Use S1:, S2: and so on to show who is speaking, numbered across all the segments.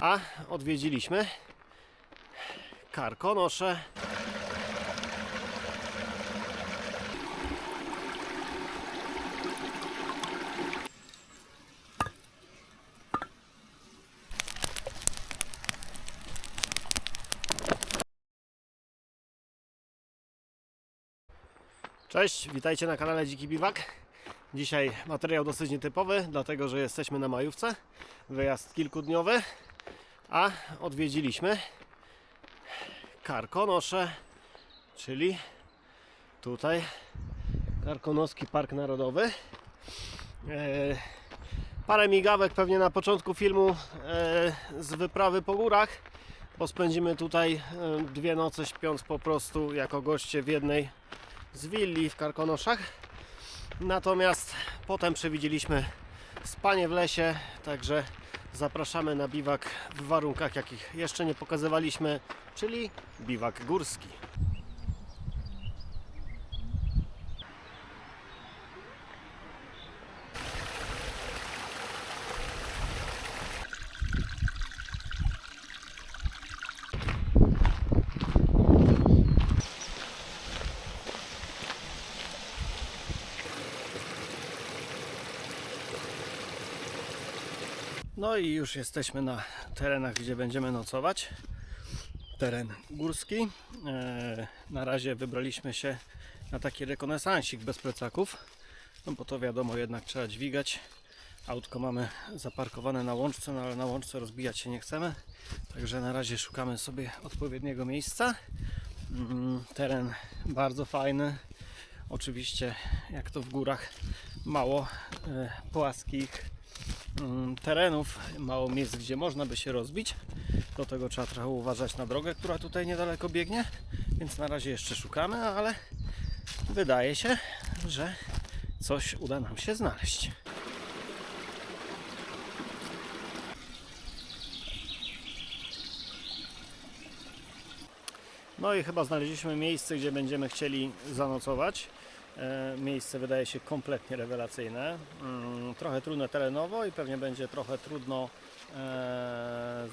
S1: A odwiedziliśmy Karkonosze. Cześć, witajcie na kanale Dziki Biwak. Dzisiaj materiał dosyć nietypowy, dlatego że jesteśmy na majówce. Wyjazd kilkudniowy, a odwiedziliśmy Karkonosze, czyli tutaj Karkonoski Park Narodowy. E, parę migawek pewnie na początku filmu e, z wyprawy po górach, bo spędzimy tutaj e, dwie noce śpiąc po prostu jako goście w jednej z willi w Karkonoszach. Natomiast potem przewidzieliśmy spanie w lesie, także zapraszamy na biwak w warunkach, jakich jeszcze nie pokazywaliśmy, czyli biwak górski. No i już jesteśmy na terenach, gdzie będziemy nocować. Teren górski. E, Na razie wybraliśmy się na taki rekonesansik bez plecaków. No bo to wiadomo, jednak trzeba dźwigać. Autko mamy zaparkowane na łączce, no ale na łączce rozbijać się nie chcemy. Także na razie szukamy sobie odpowiedniego miejsca. Mm, Teren bardzo fajny. Oczywiście, jak to w górach, mało e, płaskich terenów, mało miejsc, gdzie można by się rozbić. Do tego trzeba trochę uważać na drogę, która tutaj niedaleko biegnie, więc na razie jeszcze szukamy, ale wydaje się, że coś uda nam się znaleźć. No i chyba znaleźliśmy miejsce, gdzie będziemy chcieli zanocować. E, Miejsce wydaje się kompletnie rewelacyjne. Mm, Trochę trudne terenowo i pewnie będzie trochę trudno e,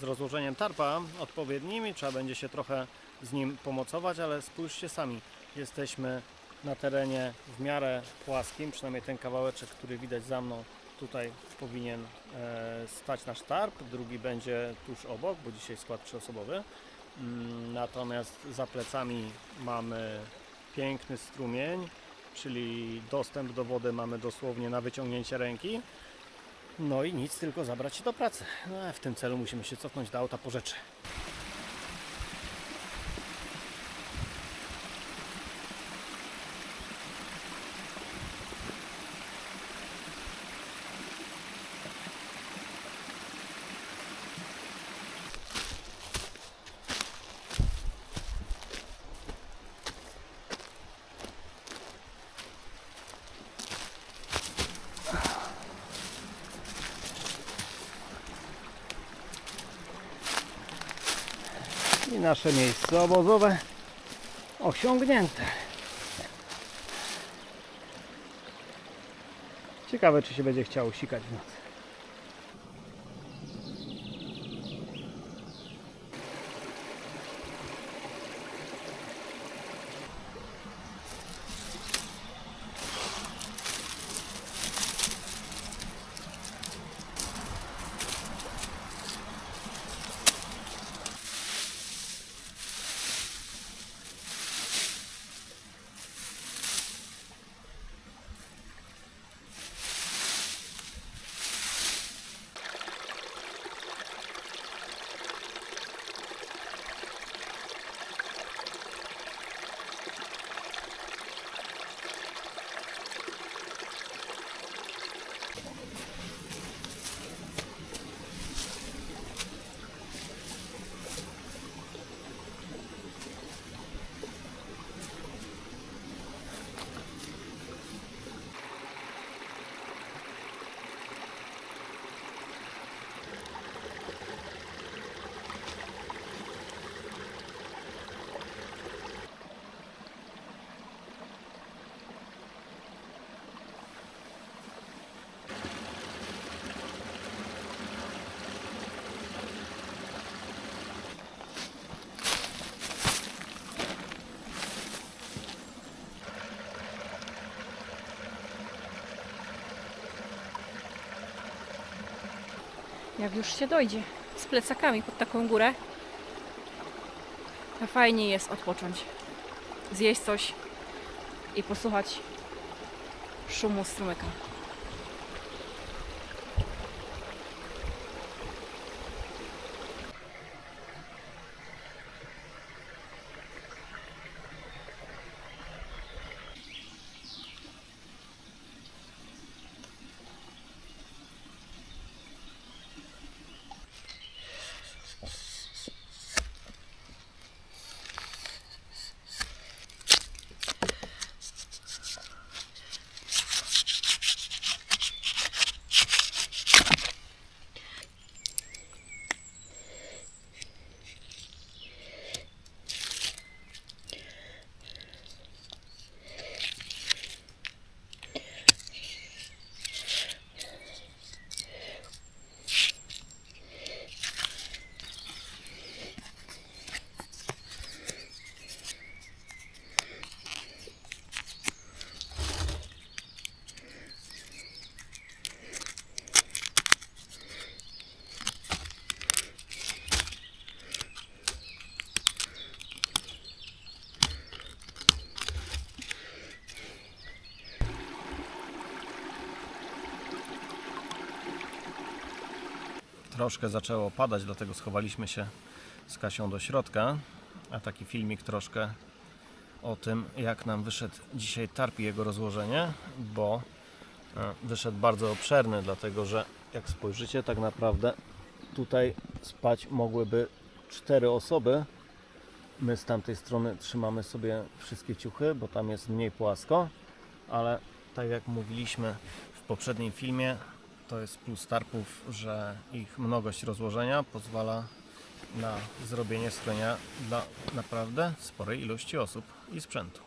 S1: z rozłożeniem tarpa odpowiednim i trzeba będzie się trochę z nim pomocować, ale spójrzcie sami, jesteśmy na terenie w miarę płaskim, przynajmniej ten kawałeczek, który widać za mną tutaj powinien e, stać nasz tarp, drugi będzie tuż obok, bo dzisiaj skład trzyosobowy. Mm, Natomiast za plecami mamy piękny strumień, czyli dostęp do wody mamy dosłownie na wyciągnięcie ręki. No i nic, tylko zabrać się do pracy. No, w tym celu musimy się cofnąć do auta po rzeczy. Nasze miejsce obozowe osiągnięte. Ciekawe, czy się będzie chciało sikać w nocy.
S2: Jak już się dojdzie z plecakami pod taką górę, to fajnie jest odpocząć, zjeść coś i posłuchać szumu strumyka.
S1: Troszkę zaczęło padać, dlatego schowaliśmy się z Kasią do środka. A taki filmik troszkę o tym, jak nam wyszedł dzisiaj tarp i jego rozłożenie, bo e, wyszedł bardzo obszerny, dlatego że jak spojrzycie, tak naprawdę tutaj spać mogłyby cztery osoby. My z tamtej strony trzymamy sobie wszystkie ciuchy, bo tam jest mniej płasko, ale tak jak mówiliśmy w poprzednim filmie, to jest plus tarpów, że ich mnogość rozłożenia pozwala na zrobienie schronienia dla naprawdę sporej ilości osób i sprzętu.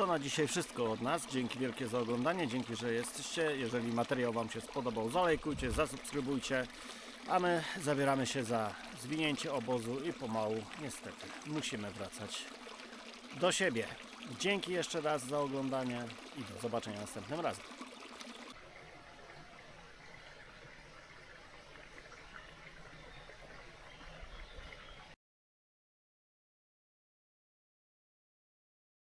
S1: To na dzisiaj wszystko od nas. Dzięki wielkie za oglądanie, dzięki, że jesteście. Jeżeli materiał Wam się spodobał, zalajkujcie, zasubskrybujcie. A my zabieramy się za zwinięcie obozu i pomału, niestety, musimy wracać do siebie. Dzięki jeszcze raz za oglądanie i do zobaczenia następnym razem.